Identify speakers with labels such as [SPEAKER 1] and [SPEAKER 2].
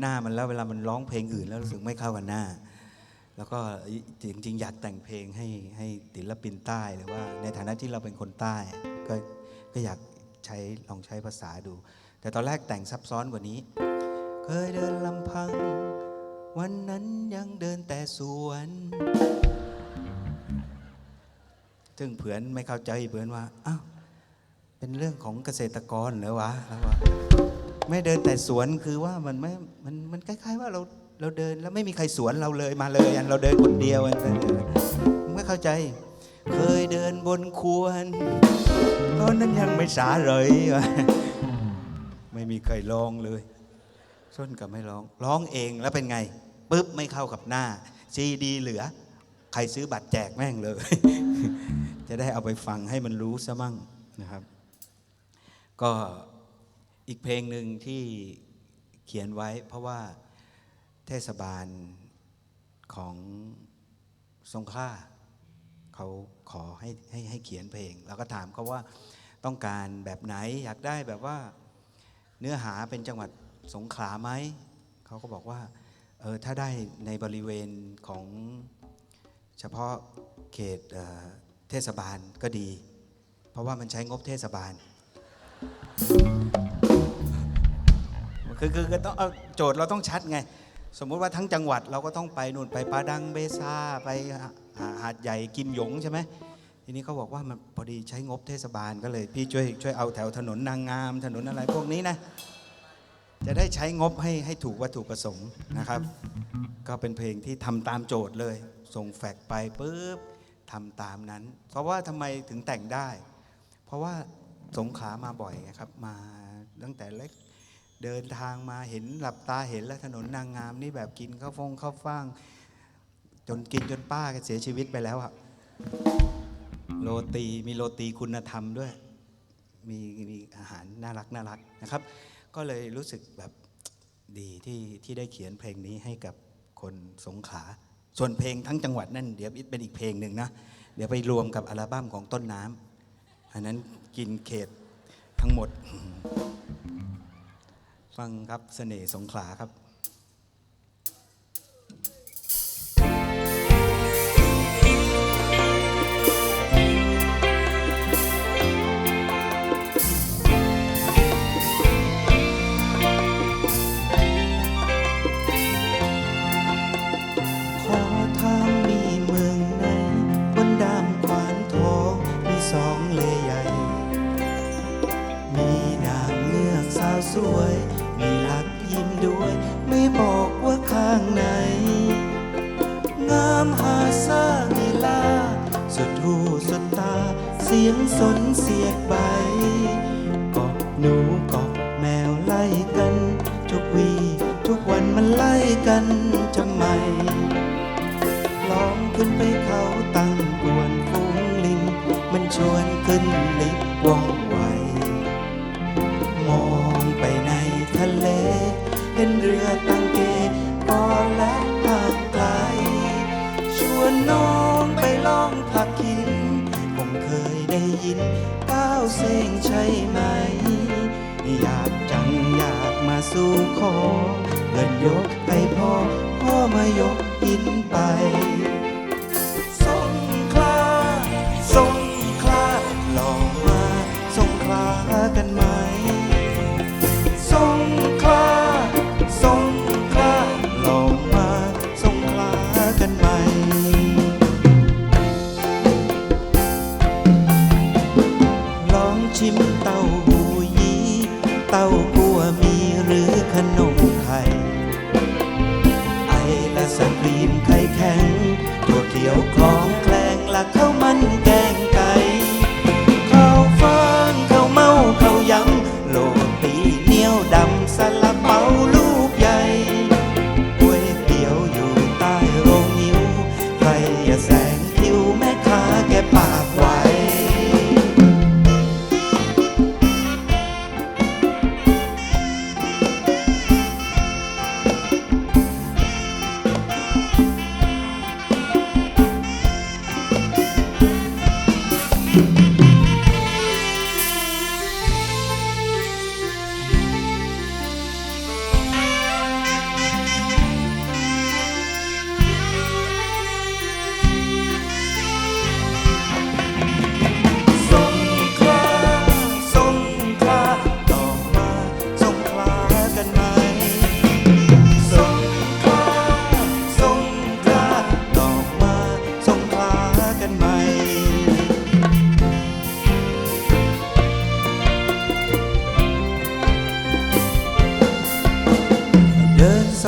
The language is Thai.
[SPEAKER 1] หน้ามันแล้วเวลามันร้องเพลงอื่น แล้วรู้สึกไม่เข้ากับหน้า แล้วก็จริงๆ อยากแต่งเพลงให้ให้ศิลปินใต้หรือว่าในฐานะที่เราเป็นคนใต้ก็ก็อยากใช้ลองใช้ภาษาดู แต่ตอนแรกแต่งซับซ้อนกว่านี้ เคยเดินลำพัง วันนั้นยังเดินแต่สวนซึ่งเผื่อนไม่เข้าใจเผื่อนว่าอ้าวเป็นเรื่องของเกษตรกรเหรอวะแล้วว่า ไม่เดินแต่สวนคือว่ามันไม่ มันมันคล้าย ๆ ว่าเราเราเดินแล้วไม่มีใครสวนเราเลยมาเลยอันเราเดินคนเดียวอันไม่เข้าใจ เคยเดินบนควรตอนนั้นยังไม่สาเลยไม่มีใครร้องเลยส้นกับไม่ร้อง ร้องเองแล้วเป็นไงปุ๊บไม่เข้ากับหน้าซีดีเหลือ ใครซื้อบัตรแจกแม่งเลย จะได้เอาไปฟังให้มันรู้ซะมั่งนะครับ ก็ อีกเพลงหนึ่งที่เขียนไว้ เพราะว่าเทศบาลของสงขลาเขาขอให้ให้ให้เขียนเพลง แล้วก็ถามเขาว่าต้องการแบบไหนอยากได้แบบว่าเนื้อหาเป็นจังหวัดสงขลาไหม เขาก็บอกว่าเออถ้าได้ในบริเวณของเฉพาะเขตเเทศบาลก็ดี เพราะว่ามันใช้งบเทศบาล คือคือคือต้องเอาโจทย์เราต้องชัดไง สมมุติว่าทั้งจังหวัดเราก็ต้องไปนู่นไปปาดังเบซาไปหาหาดใหญ่กิมหยงใช่ไหมทีนี้เขาบอกว่ามันพอดีใช้งบเทศบาลก็เลย พี่ช่วยช่วยเอาแถวถนนนางงาม ถนนอะไรพวกนี้นะ จะได้ใช้งบให้ให้ถูกวัตถุประสงค์นะครับ ก็เป็นเพลงที่ทำตามโจทย์เลย ส่งแฟกไปปุ๊บทำตามนั้น เพราะว่าทำไมถึงแต่งได้ เพราะว่าสงขลามาบ่อยครับ มาตั้งแต่เล็ก เดินทางมาเห็นหลับตาเห็นแล้วถนนนางงามนี่แบบกินข้าวฟงข้าวฟ่าง จนกินจนป้าแกเสียชีวิตไปแล้วอะโรตีมีโรตีคุณธรรมด้วย มีมีอาหารน่ารักน่ารักนะครับ ก็เลยรู้สึกแบบดีที่ที่ได้เขียนเพลงนี้ให้กับคนสงขลาส่วนเพลงทั้งจังหวัดนั่นเดี๋ยวเป็นอีกเพลงหนึ่งนะเดี๋ยวไปรวมกับอัลบั้มของต้นน้ำอันนั้นกินเขตทั้งหมด ฟังครับเสน่ห์สงขลาครับขอถามมีเมืองไหนบนดามขวานทองมีสองเลใหญ่มีนางเงือกสาวส มีรักยิ้มด้วย ไม่บอกว่าข้างไหน งามหาสร้าลีลา สุดหูสุดตา เสียงสนเสียดใบกอบหนูกอบแมวไล่กัน ทุกวีทุกวันมันไล่กันทำไมลองขึ้นไปเขาตั้งกวนฝูงลิง มันชวนขึ้นลิฟต์ว่องไว ผักหินคงเคยได้ยินก้าวเสียงใช่ไหม อยากจังอยากมาสู่ขอเงินยกให้พ่อ พ่อมายกหินไป Thank you. ส